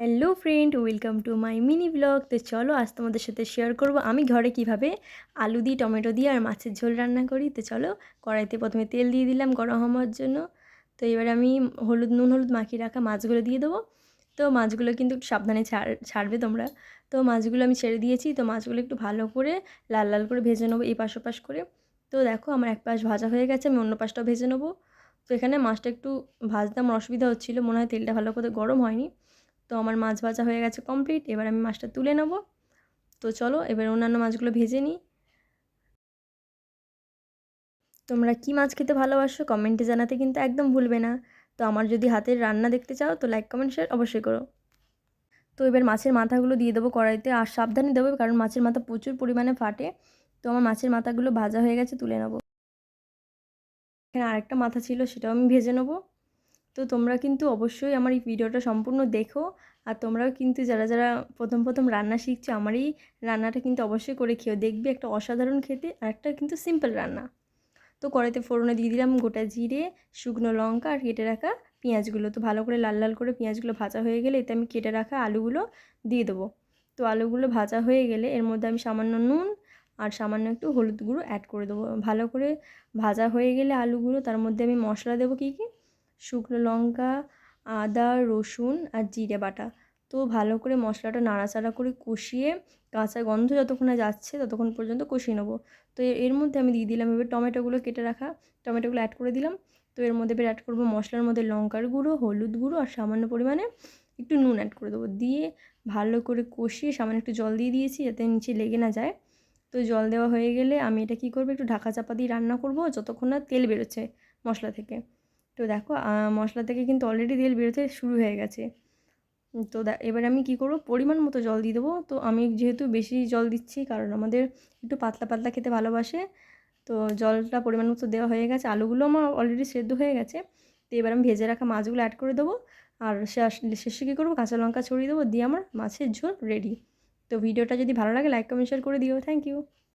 Hello friend welcome to my mini blog তো চলো, আজ তোমাদের সাথে শেয়ার করব আমি ঘরে কীভাবে আলু দিয়ে, টমেটো দিয়ে আর মাছের ঝোল রান্না করি। তো চলো, কড়াইতে প্রথমে তেল দিয়ে দিলাম গরম হওয়ার জন্য। তো এবার আমি হলুদ, নুন হলুদ মাখিয়ে রাখা মাছগুলো দিয়ে দেবো। তো মাছগুলো কিন্তু একটু সাবধানে ছাড়, ছাড়বে তোমরা। তো মাছগুলো আমি ছেড়ে দিয়েছি। তো মাছগুলো একটু ভালো করে, লাল লাল করে ভেজে নেব এই পাশ ওপাশ করে। তো দেখো, আমার এক পাশ ভাজা হয়ে গেছে, আমি অন্য পাশটাও ভেজে নেব। তো এখানে মাছটা একটু ভাজতে আমার অসুবিধা হচ্ছিল, মনে হয় তেলটা ভালো করে গরম হয়নি। তো আমার মাছ ভাজা হয়ে গেছে কমপ্লিট এবার আমি মাছটা তুলে নেব। তো চলো, এবার অন্যান্য মাছগুলো ভেজে নিই। তোমরা কি মাছ খেতে ভালোবাসো কমেন্টে জানাতে কিন্তু একদম ভুলবে না। তো আমার যদি হাতের রান্না দেখতে চাও, তো লাইক কমেন্ট শেয়ার অবশ্যই করো। তো এবার মাছের মাথাগুলো দিয়ে দেবো কড়াইতে, আর সাবধানে দেবো, কারণ মাছের মাথা প্রচুর পরিমাণে ফাটে। তো আমার মাছের মাথাগুলো ভাজা হয়ে গেছে, তুলে নেব। এখানে আরেকটা মাথা ছিল, সেটাও আমি ভেজে নেব। তো তোমরা কিন্তু অবশ্যই আমার এই ভিডিওটা সম্পূর্ণ দেখো। আর তোমরাও কিন্তু যারা যারা প্রথম প্রথম রান্না শিখছো, আমার এই রান্নাটা কিন্তু অবশ্যই করে খেও দেখবে একটা অসাধারণ খেতে আর একটা কিন্তু সিম্পল রান্না। তো কড়াইতে ফোড়নে দিয়ে দিলাম গোটা জিরে, শুকনো লঙ্কা আর কেটে রাখা পেঁয়াজগুলো। তো ভালো করে লাল লাল করে পেঁয়াজগুলো ভাজা হয়ে গেলে এতে আমি কেটে রাখা আলুগুলো দিয়ে দেবো। তো আলুগুলো ভাজা হয়ে গেলে এর মধ্যে আমি সামান্য নুন আর সামান্য একটু হলুদ গুঁড়ো অ্যাড করে দেবো। ভালো করে ভাজা হয়ে গেলে আলুগুলো, তার মধ্যে আমি মশলা দেবো কী কী? শুকনো লঙ্কা, আদা, রসুন আর জিরে বাটা। তো ভালো করে মশলাটা নাড়াচাড়া করে কষিয়ে কাঁচা গন্ধ যতক্ষণ যাচ্ছে ততক্ষণ পর্যন্ত কষিয়ে নেব। তো এর মধ্যে আমি দিয়ে দিলাম এবার টমেটোগুলো কেটে রাখা। টমেটোগুলো অ্যাড করে দিলাম। তো এর মধ্যে এবার অ্যাড করব মশলার মধ্যে লঙ্কার গুঁড়ো, হলুদ গুঁড়ো আর সামান্য পরিমাণে একটু নুন অ্যাড করে দেবো। দিয়ে ভালো করে কষিয়ে সামান্য একটু জল দিয়ে দিয়েছি যাতে নিচে লেগে না যায়। তো জল দেওয়া হয়ে গেলে আমি এটা কী করব একটু ঢাকা চাপা দিয়ে রান্না করব যতক্ষণ না তেল বেরোচ্ছে মশলা থেকে। তো দেখো মশলা থেকে কিন্তু অলরেডি তেল বেরোতে শুরু হয়ে গেছে। তো এবার আমি কি করব? পরিমাণ মতো জল দিয়ে দেবো। তো আমি যেহেতু বেশি জল দিচ্ছি, কারণ আমাদের একটু পাতলা পাতলা খেতে ভালোবাসে, তো জলটা পরিমাণ মতো দেওয়া হয়ে গেছে। আলুগুলো আমার অলরেডি সেদ্ধ হয়ে গেছে। তো এবার আমি ভেজে রাখা মাছগুলো অ্যাড করে দেবো। আর শেষে কী করব? কাঁচা লঙ্কা ছড়িয়ে দেবো। দিয়ে আমার মাছের ঝোল রেডি তো ভিডিওটা যদি ভালো লাগে লাইক কমেন্ট শেয়ার করে দিও। Thank you